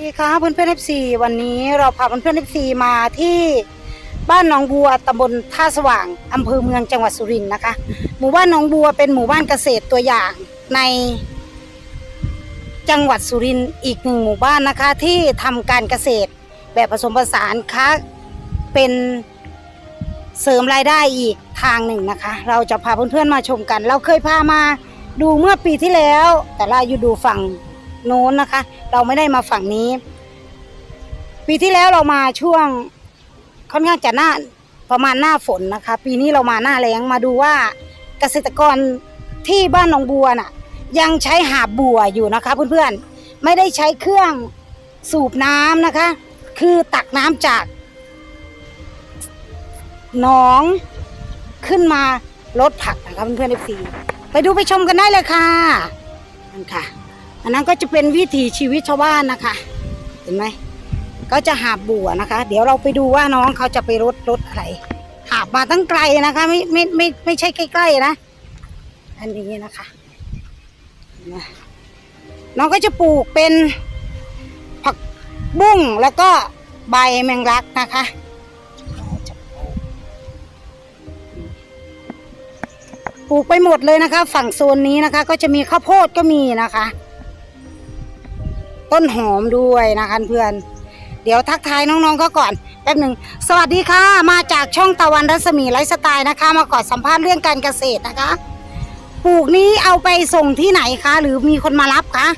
ดีค่ะเพื่อนเพื่อนเอฟซีวันนี้เราพาเพื่อนเพื่อนเอฟซีมาที่บ้านหนองบัวตำบลท่าสว่างอำเภอเมืองจังหวัดสุรินทร์นะคะ หมู่บ้านหนองบัวเป็นหมู่บ้านเกษตรตัวอย่างในจังหวัดสุรินทร์อีกหนึ่งหมู่บ้านนะคะที่ทำการเกษตรแบบผสมผสานค้าเป็นเสริมรายได้อีกทางหนึ่งนะคะ เราจะพาเพื่อนๆมาชมกัน เราเคยพามาดูเมื่อปีที่แล้ว แต่เราอยู่ดูฝั่ง โน้นนะคะ เราไม่ได้มาฝั่งนี้ ปีที่แล้วเรามาช่วงค่อนข้างจะหน้าประมาณหน้าฝนนะคะ ปีนี้เรามาหน้าแล้งมาดูว่าเกษตรกรที่บ้านหนองบัวน่ะ ยังใช้หาบบัวอยู่นะคะเพื่อนๆไม่ได้ใช้เครื่องสูบน้ำนะคะ คือตักน้ำจากหนองขึ้นมาลดผักนะคะเพื่อนๆเอฟซีไปดูไปชมกันได้เลยค่ะนั่นค่ะ อันนั้นก็จะเป็นวิถีชีวิตชาวบ้านนะคะ เห็นไหมก็จะหาบบัวนะคะ เดี๋ยวเราไปดูว่าน้องเขาจะไปรดรดอะไรหาบมาตั้งไกลนะคะ ไม่ไม่ไม่ไม่ใช่ใกล้ๆนะ อันนี้นะคะน้องก็จะปลูกเป็นผักบุ้งแล้วก็ใบแมงลักนะคะปลูกไปหมดเลยนะคะ ฝั่งโซนนี้นะคะ ก็จะมีข้าวโพดก็มีนะคะ ต้นหอมด้วยนะคะเพื่อน เดี๋ยวทักทายน้องๆก็ก่อนแป๊บหนึ่งสวัสดีค่ะ มาจากช่องตะวันรัศมีไลฟ์สไตล์นะคะ มาก่อนสัมภาษณ์เรื่องการเกษตรนะคะ ปลูกนี้เอาไปส่งที่ไหนคะ หรือมีคนมารับคะ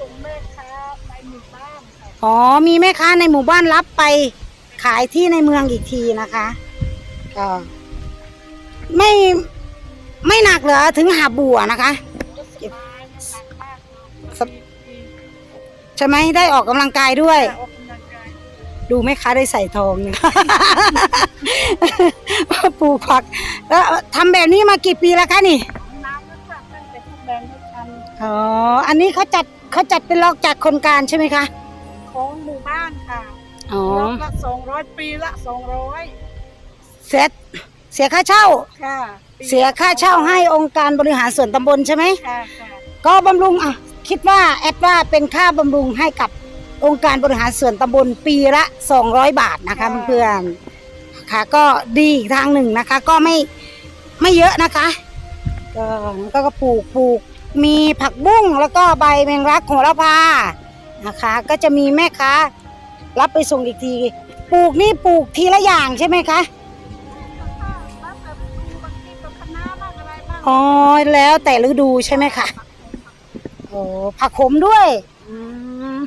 ส่งแม่ค้าไปหมู่บ้านค่ะอ๋อมีแม่ค้าในหมู่บ้านรับไปขายที่ในเมืองอีกทีนะคะก็ไม่ไม่หนักเหรอถึงหาบัวนะคะ ใช่ไหมได้ออกกำลังกายด้วยแต่ออกกำลังกายดูแม่ค้าได้ใส่ทองเนี่ย ปลูกผักแล้วทำแบบนี้มากี่ปีแล้วคะนี่ น้ำก็ขับตั้งแต่ทุกแบงค์ทุกคันอ๋อ อันนี้เขาจัดเขาจัดเป็นล็อกจากคนกลารใช่ไหมคะ ของหมู่บ้านค่ะอ๋อ รอบละสองร้อยปีละสองร้อยเสียเสียค่าเช่า ค่ะปีเสียค่าเช่าให้องค์การบริหารส่วนตำบลใช่ไหม ค่ะค่ะก็บำรุงอะ คิดว่าแอดว่าเป็นค่าบำรุงให้กับองค์การบริหารส่วนตำบลปีละ 200 บาทนะคะเพื่อนๆค่ะก็ดีอีกทางหนึ่งนะคะ ก็ไม่ไม่เยอะนะคะก็ก็ก็ปลูกปลูกมีผักบุ้งแล้วก็ใบแมงลักโหระพานะคะ ก็จะมีแม่ค้ารับไปส่งอีกทีปลูกนี่ปลูกทีละอย่างใช่ไหมคะแล้วแต่ฤดูบางทีก็คะน้าบ้างอะไรบ้างอ๋อแล้วแต่ฤดูใช่ไหมคะ โอ้ผักขมด้วยอืม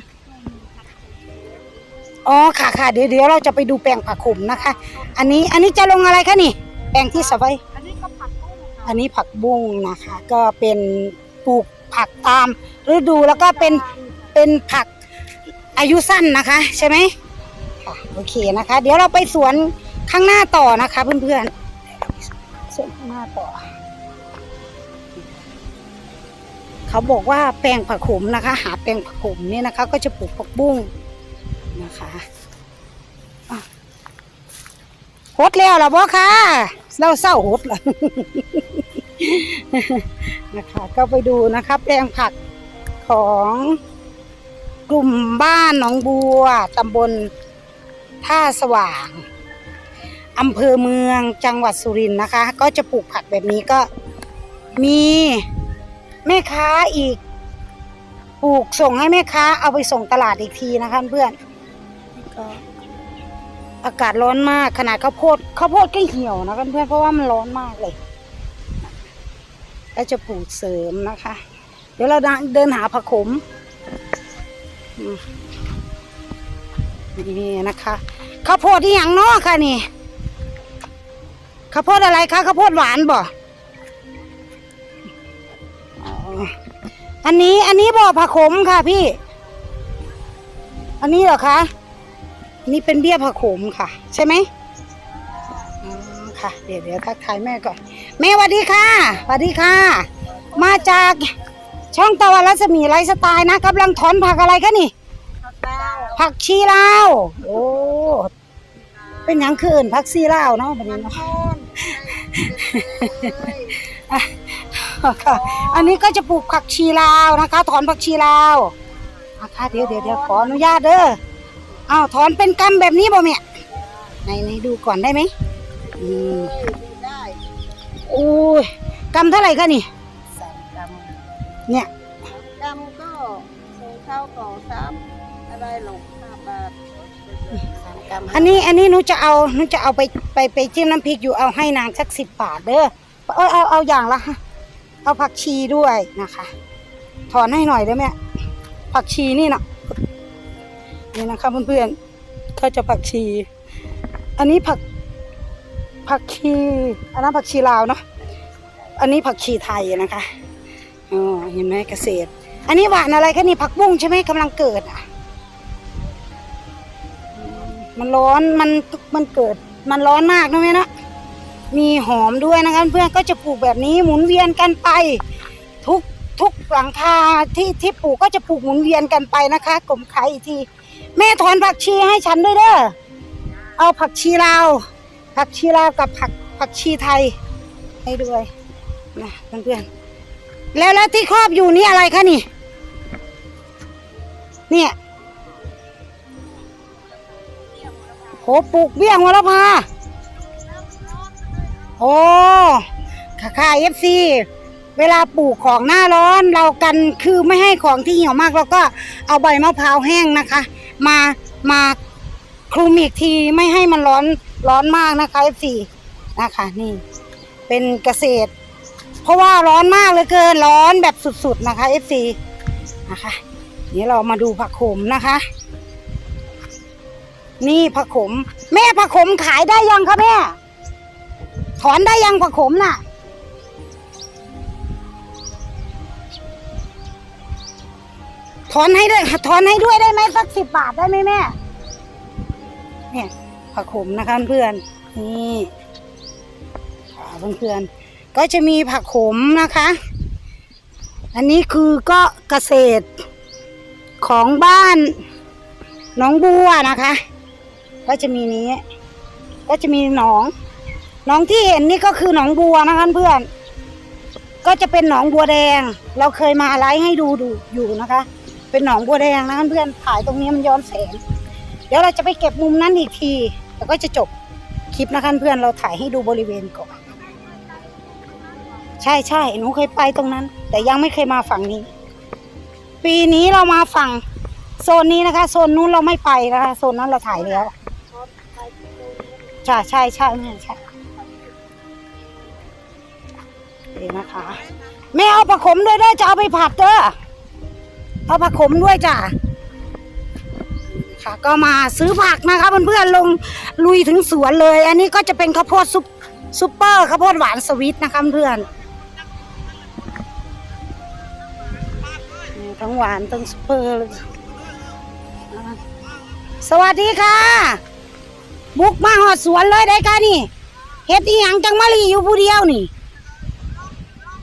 อ๋อค่ะค่ะเดี๋ยวเดี๋ยวเราจะไปดูแปลงผักขมนะคะ อันนี้อันนี้จะลงอะไรคะนี่ แปลงที่สบายอันนี้ก็ผักบุ้งค่ะอันนี้ผักบุ้งนะคะ ก็เป็นปลูกผักตามฤดูแล้วก็เป็นเป็นผักอายุสั้นนะคะ ใช่ไหมค่ะโอเคนะคะ เดี๋ยวเราไปสวนข้างหน้าต่อนะคะ เพื่อนๆสวนข้างหน้าต่อ เขาบอกว่าแปลงผักขมนะคะ หาแปลงผักขมเนี่ยนะคะ ก็จะปลูกผักบุ้งนะคะอะหดแล้วหรอบ่ค่ะเราเศร้าหดเหรอนะคะ ก็ไปดูนะคะแปลงผักของกลุ่มบ้านหนองบัวตำบลท่าสว่างอำเภอเมืองจังหวัดสุรินทร์นะคะ ก็จะปลูกผักแบบนี้ก็มี แม่ค้าอีกปลูกส่งให้แม่ค้าเอาไปส่งตลาดอีกทีนะคะเพื่อนก็อากาศร้อนมากขนาดข้าวโพดข้าวโพดก็เหี่ยวนะเพื่อนๆเพราะว่ามันร้อนมากเลยก็จะปลูกเสริมนะคะ เดี๋ยวเราเดินหาผักขมอืมนี่นะคะข้าวโพดที่อย่างเนอค่ะนี่ข้าวโพดอะไรคะข้าวโพดหวานบ่ อันนี้อันนี้บ่อผักขมค่ะพี่ อันนี้เหรอคะอันนี่เป็นเบี้ยผักขมค่ะ ใช่ไหมอืมค่ะ เดี๋ยวเดี๋ยวทักทายแม่ก่อน แม่สวัสดีค่ะสวัสดีค่ะ มาจากช่องตะวันรัศมีไลฟ์สไตล์นะกำลังถอนผักอะไรคะนี่ผักดาวผักชีลาวโอ้เป็นหยังคือเอื่นผักชีลาวเนาะแบบนี้เนาะโคนค่ะอันนี้ก็จะปลูกผักชีลาวนะคะ ถอนผักชีลาวอนะคะเดี๋ยวเดี๋ยวเดี๋ยวขออนุญาตเด้ออ้าวถอนเป็นกำแบบนี้บ่แม่ไหนไหนดูก่อนได้ไหมอืมได้โอ้ยกำเท่าไหร่คะนี่สามกำเนี่ยกำก็ส่งข้าวก่อซ้ำอะไรหลงห้าบาทสามกำอันนี้อันนี้หนูจะเอาหนูจะเอาไปไปไปจิ้มน้ำพริกอยู่เอาให้นางสักสิบบาทเด้อเอาเอาเอาอย่างละฮะ เอาผักชีด้วยนะคะ ถอนให้หน่อยได้ไหมผักชีนี่นะนี่นะคะเพื่อนๆเขาจะผักชี อันนี้ผักผักชีอันนั้นผักชีลาวเนาะอันนี้ผักชีไทยนะคะอ๋อเห็นไหมเกษตร อันนี้หวานอะไรคะนี่ผักบุ้งใช่ไหมกำลังเกิดอะมันร้อนมันมันเกิด มันร้อนมากนะแม่เนะ มีหอมด้วยนะคะเพื่อนก็จะปลูกแบบนี้หมุนเวียนกันไป ทุกทุกหลังคาที่ที่ปลูกก็จะปลูกหมุนเวียนกันไปนะคะกลมไข่อีกทีแม่ถอนผักชีให้ฉันด้วยเด้อเอาผักชีลาว ผักชีลาวกับผักผักชีไทยให้ด้วยนะเพื่อนๆแล้วแล้วที่ครอบอยู่นี่อะไรคะนี่ เนี่ยโหปลูกเบี้ยงหัวละพา โอ้ค่ะค่ะเอฟซีเวลาปลูกของหน้าร้อนเรากันคือไม่ให้ของที่เหี่ยวมากเราก็เอาใบมะพร้าวแห้งนะคะ มามาคลุมอีกทีไม่ให้มันร้อนร้อนมากนะคะเอฟซีนะคะนี่ เป็นเกษตร เพราะว่าร้อนมากเลยเกินร้อนแบบสุดๆนะคะเอฟซีนะคะเดี๋ยวเรามาดูผักขมนะคะ นี่ผักขม แม่ผักขมขายได้ยังคะแม่ ถอนได้ยังผักขมน่ะ ถอนให้ด้วยถอนให้ด้วยได้ไหมสักสิบบาทได้ไหมแม่ เนี่ยผักขมนะคะเพื่อนนี่ค่ะเพื่อนก็จะมีผักขมนะคะ อันนี้คือก็เกษตรของบ้านหน้องบัวนะคะ ก็จะมีนี้ ก็จะมีหนอง หนองที่เห็นนี่ก็คือหนองบัวนะคะเพื่อน ก็จะเป็นหนองบัวแดง เราเคยมาไลฟ์ให้ดูดูอยู่นะคะ เป็นหนองบัวแดงนะคะเพื่อนถ่ายตรงนี้มันย้อนแสง เดี๋ยวเราจะไปเก็บมุมนั้นอีกที แล้วก็จะจบคลิปนะคะเพื่อนเราถ่ายให้ดูบริเวณก่อน ใช่ใช่หนูเคยไปตรงนั้น แต่ยังไม่เคยมาฝั่งนี้ ปีนี้เรามาฝั่งโซนนี้นะคะ โซนนู้นเราไม่ไปนะคะ โซนนั้นเราถ่ายแล้วใช่ใช่ใช่ใช่ นี่นะคะ แม่เอาผักขมด้วยเด้อจะเอาไปผัดเด้อเอาผักขมด้วยจ้ะค่ะก็มาซื้อผักนะคะเพื่อนๆลงลุยถึงสวนเลย อันนี้ก็จะเป็นข้าวโพดซุปซุปเปอร์ข้าวโพดหวานสวิตนะคะเพื่อนทั้งหวานทั้งซุปเปอร์ สวัสดีค่ะ บุกมาหอดสวนเลยได้ค่ะนี่เฮ็ดอีหยังจังมาลีอยู่ผู้เดียวนี่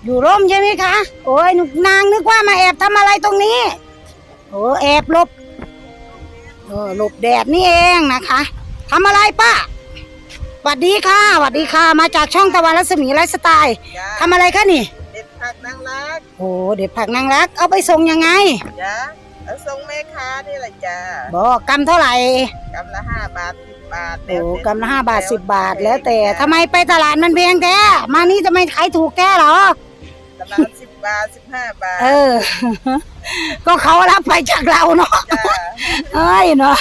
อยู่ร่มใช่ไหมคะ โอ้ยหนูนางนึกว่ามาแอบทำอะไรตรงนี้ โอ้แอบหลบเออหลบแดดนี่เองนะคะทำอะไรป้าสวัสดีค่ะสวัสดีค่ะ มาจากช่องตะวันรัศมีไลฟ์สไตล์จ้าทำอะไรคะนี่ เด็ดผักนางรักโอ้เด็ดผักนางรัก เอาไปส่งยังไงจ้าแล้วส่งแม่ค้านี่แหละจ้าบอกกำเท่าไหร่กำละห้าบาทสิบบาทโอ้กำละห้าบาทสิบบาทแล้วแต่ทำไมไปตลาดมันแพงแท้มานี่ทำไมขายถูกแท้เหรอ ตลาดสิบบาทสิบห้าบาทเออ ก็เขารับไปจากเราเนาะจ้าเอ้ยเนาะ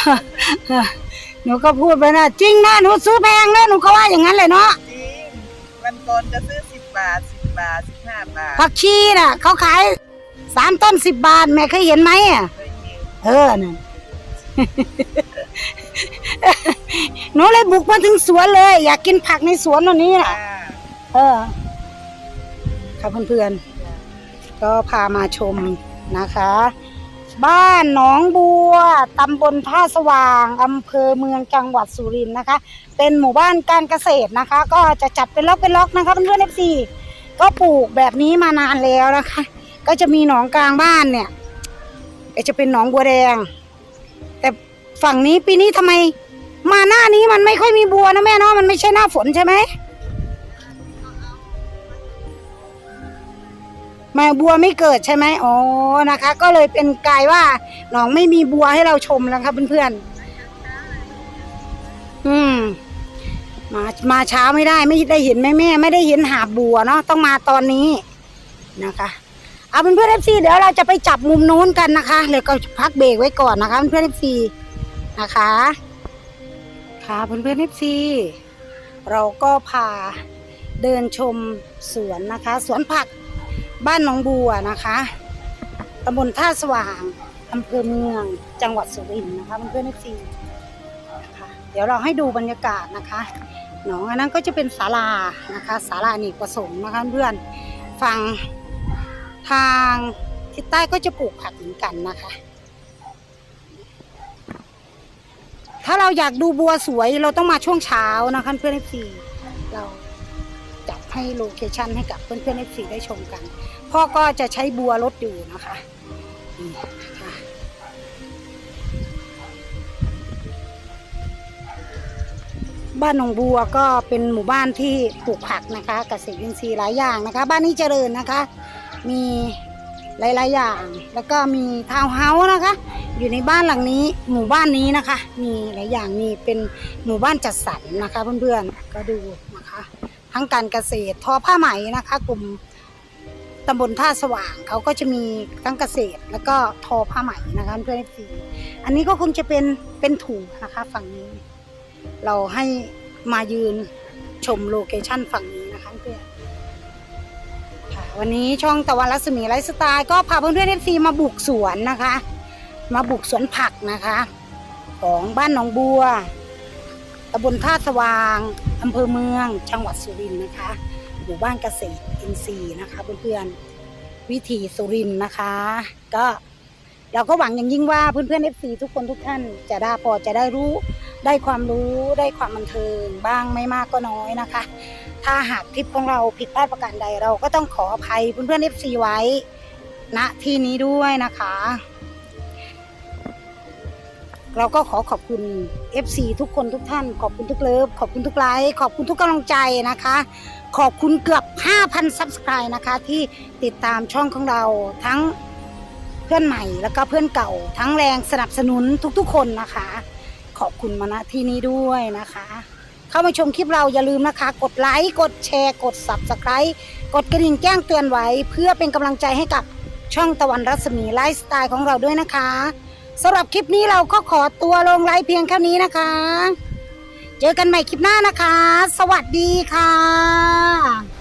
หนูก็พูดไปนะจริงนะหนูซื้อแพงนะหนูก็ว่าอย่างนั้นเลยเนาะจริงวันก่อนจะซื้อสิบบาทสิบบาทสิบห้าบาทผักชีน่ะเขาขายสามต้นสิบบาทแม่เคยเห็นไหมอะเคยเห็นเออนั่น หนูเลยบุกมาถึงสวนเลย อยากกินผักในสวนวันนี้น่ะ จ้าเออ ค่ะเพื่อนๆ ก็พามาชมนะคะ บ้านหนองบัวตำบลท่าสว่างอำเภอเมืองจังหวัดสุรินทร์นะคะ เป็นหมู่บ้านการเกษตรนะคะ ก็จะจัดเป็นล็อกเป็นล็อกนะคะเพื่อนๆเอฟซีก็ปลูกแบบนี้มานานแล้วนะคะ ก็จะมีหนองกลางบ้านเนี่ยก็จะเป็นหนองบัวแดง แต่ฝั่งนี้ปีนี้ทำไมมาหน้านี้มันไม่ค่อยมีบัวนะแม่เนาะมันไม่ใช่หน้าฝนใช่ไหม ม่บัวไม่เกิดใช่ไหมอ๋อนะคะ ก็เลยเป็นกลายว่าหนองไม่มีบัวให้เราชมแล้วครับเพื่อนๆอืมมามาเช้าไม่ได้ไม่ได้เห็นแม่แม่ไม่ได้เห็นหาบบัวเนาะต้องมาตอนนี้นะคะเอาเพื่อนเอฟซีเดี๋ยวเราจะไปจับมุมนู้นกันนะคะเดี๋ยวก็พักเบรกไว้ก่อนนะคะเพื่อนเอฟซีนะคะ ค่ะเพื่อนๆเอฟซีเราก็พาเดินชมสวนนะคะ สวนผัก บ้านหนองบัวนะคะตำบลท่าสว่างอำเภอเมือง จังหวัดสุรินทร์นะคะเพื่อนๆเอฟซีค่ะเดี๋ยวเราให้ดูบรรยากาศนะคะหนองอันนั้นก็จะเป็นศาลานะคะศาลาอเนกประสงค์นะคะเพื่อนฝั่งทางทิศใต้ก็จะปลูกผักเหมือนกันนะคะ ถ้าเราอยากดูบัวสวยเราต้องมาช่วงเช้านะคะเพื่อนเอฟซีเรา ให้โลเคชันให้กับเพื่อนเอนเอฟซีได้ชมกัน พ่อก็จะใช้บัวรถอยู่นะคะบ้านหนองบัวก็เป็นหมู่บ้านที่ปลูกผักนะคะเกษตรอินทรีย์หลายอย่างนะคะ บ้านนี้เจริญนะคะ มีหลายๆอย่าง แล้วก็มีทาวน์เฮาส์นะคะ อยู่ในบ้านหลังนี้หมู่บ้านนี้นะคะ มีหลายอย่างมีเป็นหมู่บ้านจัดสรรนะคะเพื่อนๆก็ดูนะคะ ทั้งการเกษตร ทอผ้าไหมนะคะ กลุ่มตำบลท่าสว่างเขาก็จะมีทั้งเกษตร แล้วก็ทอผ้าไหมนะคะเพื่อนๆฟีอันนี้ก็คงจะเป็นเป็นถูกนะคะฝั่งนี้ เราให้มายืนชมโลเคชั่นฝั่งนี้นะคะเพื่อนค่ะวันนี้ช่องตะวันรัศมีไลฟ์สไตล์ก็พาเพื่อนๆเอฟซีมาบุกสวนนะคะ มาบุกสวนผักนะคะ ของบ้านหนองบัวตำบลท่าสว่าง อำเภอเมืองจังหวัดสุรินทร์นะคะหมู่บ้านเกษตรอินทรีย์นะคะเพื่อนๆวิถีสุรินทร์นะคะ ก็เราก็หวังอย่างยิ่งว่าเพื่อนๆเอฟซีทุกคนทุกท่านจะได้พอจะได้รู้ได้ความรู้ได้ความบันเทิงบ้างไม่มากก็น้อยนะคะ ถ้าหากคลิปของเราผิดพลาดประการใดเราก็ต้องขออภัยเพื่อนๆ FC ไว้ณที่นี้ด้วยนะคะ เราก็ขอขอบคุณ FC ทุกคนทุกท่าน ขอบคุณทุกเลิฟขอบคุณทุกไลค์ขอบคุณทุกกำลังใจนะคะ ขอบคุณเกือบ 5,000 Subscribe นะคะ ที่ติดตามช่องของเราทั้งเพื่อนใหม่แล้วก็เพื่อนเก่า ทั้งแรงสนับสนุนทุกๆ คนนะคะ ขอบคุณมาณที่นี้ด้วยนะคะ เข้ามาชมคลิปเราอย่าลืมนะคะ กดไลค์กดแชร์ กด Subscribe กดกระดิ่งแจ้งเตือนไว้ เพื่อเป็นกำลังใจให้กับช่องตะวันรัศมีไลฟ์สไตล์ของเราด้วยนะคะ สำหรับคลิปนี้เราก็ขอตัวลงไลฟ์เพียงแค่นี้นะคะ เจอกันใหม่คลิปหน้านะคะ สวัสดีค่ะ